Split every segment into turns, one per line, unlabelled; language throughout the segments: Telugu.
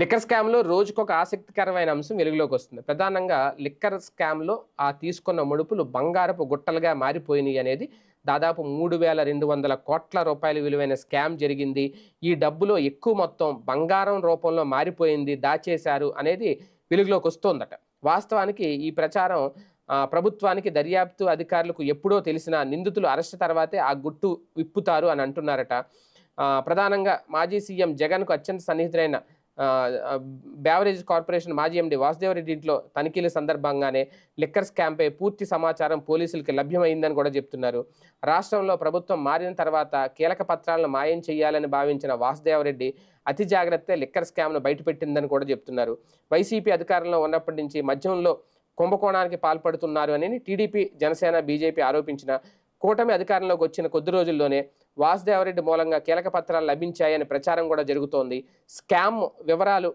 లిక్కర్ స్కామ్లో రోజుకొక ఆసక్తికరమైన అంశం వెలుగులోకి వస్తుంది. ప్రధానంగా లిక్కర్ స్కామ్లో ఆ తీసుకున్న ముడుపులు బంగారపు గుట్టలుగా మారిపోయినాయి అనేది దాదాపు మూడు వేల రెండు వందల కోట్ల రూపాయల విలువైన స్కామ్ జరిగింది. ఈ డబ్బులో ఎక్కువ మొత్తం బంగారం రూపంలో మారిపోయింది దాచేశారు అనేది వెలుగులోకి వస్తోందట. వాస్తవానికి ఈ ప్రచారం ప్రభుత్వానికి దర్యాప్తు అధికారులకు ఎప్పుడో తెలిసిన నిందితులు అరెస్ట్ తర్వాతే ఆ గుట్టు విప్పుతారు అని అంటున్నారట. ప్రధానంగా మాజీ సీఎం జగన్కు అత్యంత సన్నిహితులైన బ్యావరేజ్ కార్పొరేషన్ మాజీ ఎండి వాసుదేవరెడ్డి ఇంట్లో తనిఖీల సందర్భంగానే లిక్కర్ స్కామ్పై పూర్తి సమాచారం పోలీసులకి లభ్యమైందని కూడా చెప్తున్నారు. రాష్ట్రంలో ప్రభుత్వం మారిన తర్వాత కీలక పత్రాలను మాయం చేయాలని భావించిన వాసుదేవరెడ్డి అతి జాగ్రత్త లిక్కర్ స్కామ్ను బయటపెట్టిందని కూడా చెప్తున్నారు. వైసీపీ అధికారంలో ఉన్నప్పటి నుంచి మధ్యంలో కుంభకోణానికి పాల్పడుతున్నారు అని టీడీపీ జనసేన బీజేపీ ఆరోపించిన కూటమి అధికారంలోకి వచ్చిన కొద్ది రోజుల్లోనే వాసుదేవరెడ్డి మూలంగా కీలక పత్రాలు లభించాయని ప్రచారం కూడా జరుగుతోంది. స్కామ్ వివరాలు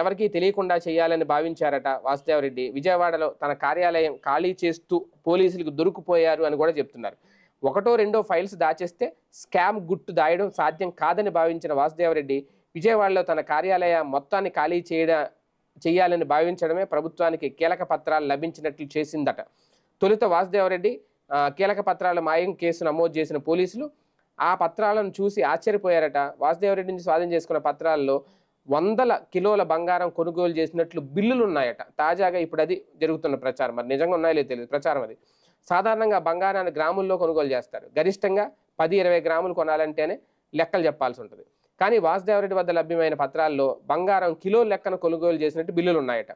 ఎవరికీ తెలియకుండా చేయాలని భావించారట వాసుదేవరెడ్డి. విజయవాడలో తన కార్యాలయం ఖాళీ చేస్తూ పోలీసులకు దొరికిపోయారు అని కూడా చెప్తున్నారు. ఒకటో రెండో ఫైల్స్ దాచేస్తే స్కామ్ గుట్టు దాయడం సాధ్యం కాదని భావించిన వాసుదేవరెడ్డి విజయవాడలో తన కార్యాలయ మొత్తాన్ని ఖాళీ చేయడం చేయాలని భావించడమే ప్రభుత్వానికి కీలక పత్రాలు లభించినట్లు చేసిందట. తొలుత వాసుదేవరెడ్డి కీలక పత్రాల మాయం కేసు నమోదు చేసిన పోలీసులు ఆ పత్రాలను చూసి ఆశ్చర్యపోయారట. వాసుదేవరెడ్డి నుంచి స్వాధీనం చేసుకున్న పత్రాల్లో వందల కిలోల బంగారం కొనుగోలు చేసినట్లు బిల్లులు ఉన్నాయట. తాజాగా ఇప్పుడు అది జరుగుతున్న ప్రచారం. మరి నిజంగా ఉన్నాయో లేదో తెలియదు. ప్రచారం అది. సాధారణంగా బంగారాన్ని గ్రాముల్లో కొనుగోలు చేస్తారు. గరిష్టంగా పది ఇరవై గ్రాములు కొనాలంటేనే లెక్కలు చెప్పాల్సి ఉంటుంది. కానీ వాసుదేవరెడ్డి వద్ద లభ్యమైన పత్రాల్లో బంగారం కిలో లెక్కన కొనుగోలు చేసినట్టు బిల్లులు ఉన్నాయట.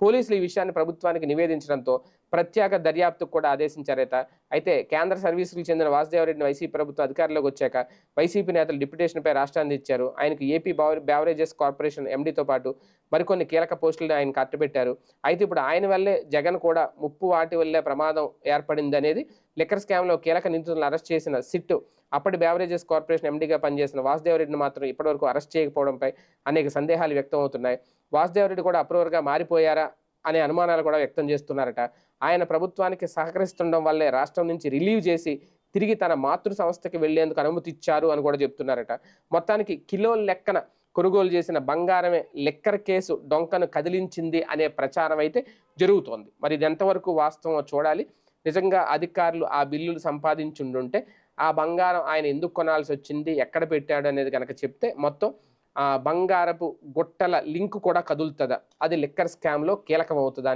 పోలీసులు ఈ విషయాన్ని ప్రభుత్వానికి నివేదించడంతో ప్రత్యేక దర్యాప్తుకు కూడా ఆదేశించారట. అయితే కేంద్ర సర్వీసులకు చెందిన వాసుదేవరెడ్డిని వైసీపీ ప్రభుత్వం అధికారంలోకి వచ్చాక వైసీపీ నేతలు డిప్యుటేషన్పై రాష్ట్రాన్ని ఇచ్చారు. ఆయనకు ఏపీ బ్యావరేజెస్ కార్పొరేషన్ ఎండీతో పాటు మరికొన్ని కీలక పోస్టులను ఆయన కట్టబెట్టారు అయితే ఇప్పుడు ఆయన వల్లే జగన్ కూడా ముప్పు వాటి వల్లే ప్రమాదం ఏర్పడింది అనేది లిక్కర్ స్కామ్లో కీలక నిందితులను అరెస్ట్ చేసిన సిట్ అప్పటి బ్యావరేజెస్ కార్పొరేషన్ ఎండీగా పనిచేసిన వాసుదేవరెడ్డిని మాత్రం ఇప్పటివరకు అరెస్ట్ చేయకపోవడంపై అనేక సందేహాలు వ్యక్తం అవుతున్నాయి వాసుదేవరెడ్డి కూడా అప్రూవర్గా మారిపోయారా? అనే అనుమానాలు కూడా వ్యక్తం చేస్తున్నారట. ఆయన ప్రభుత్వానికి సహకరిస్తుండడం వల్లే రాష్ట్రం నుంచి రిలీవ్ చేసి తిరిగి తన మాతృ సంస్థకి వెళ్ళేందుకు అనుమతి ఇచ్చారు అని కూడా చెప్తున్నారట. మొత్తానికి కిలో లెక్కన కొనుగోలు చేసిన బంగారమే లెక్కర్ కేసు డొంకను కదిలించింది అనే ప్రచారం అయితే జరుగుతోంది. మరి ఇది ఎంతవరకు వాస్తవమో చూడాలి. నిజంగా అధికారులు ఆ బిల్లులు సంపాదించుండుంటే ఆ బంగారం ఆయన ఎందుకు కొనాల్సి వచ్చింది ఎక్కడ పెట్టాడు అనేది కనుక చెప్తే మొత్తం బంగారపు గుట్టల లింక్ కూడా కదులుతుందా? అది లిక్కర్ స్కామ్లో కీలకం అవుతుందా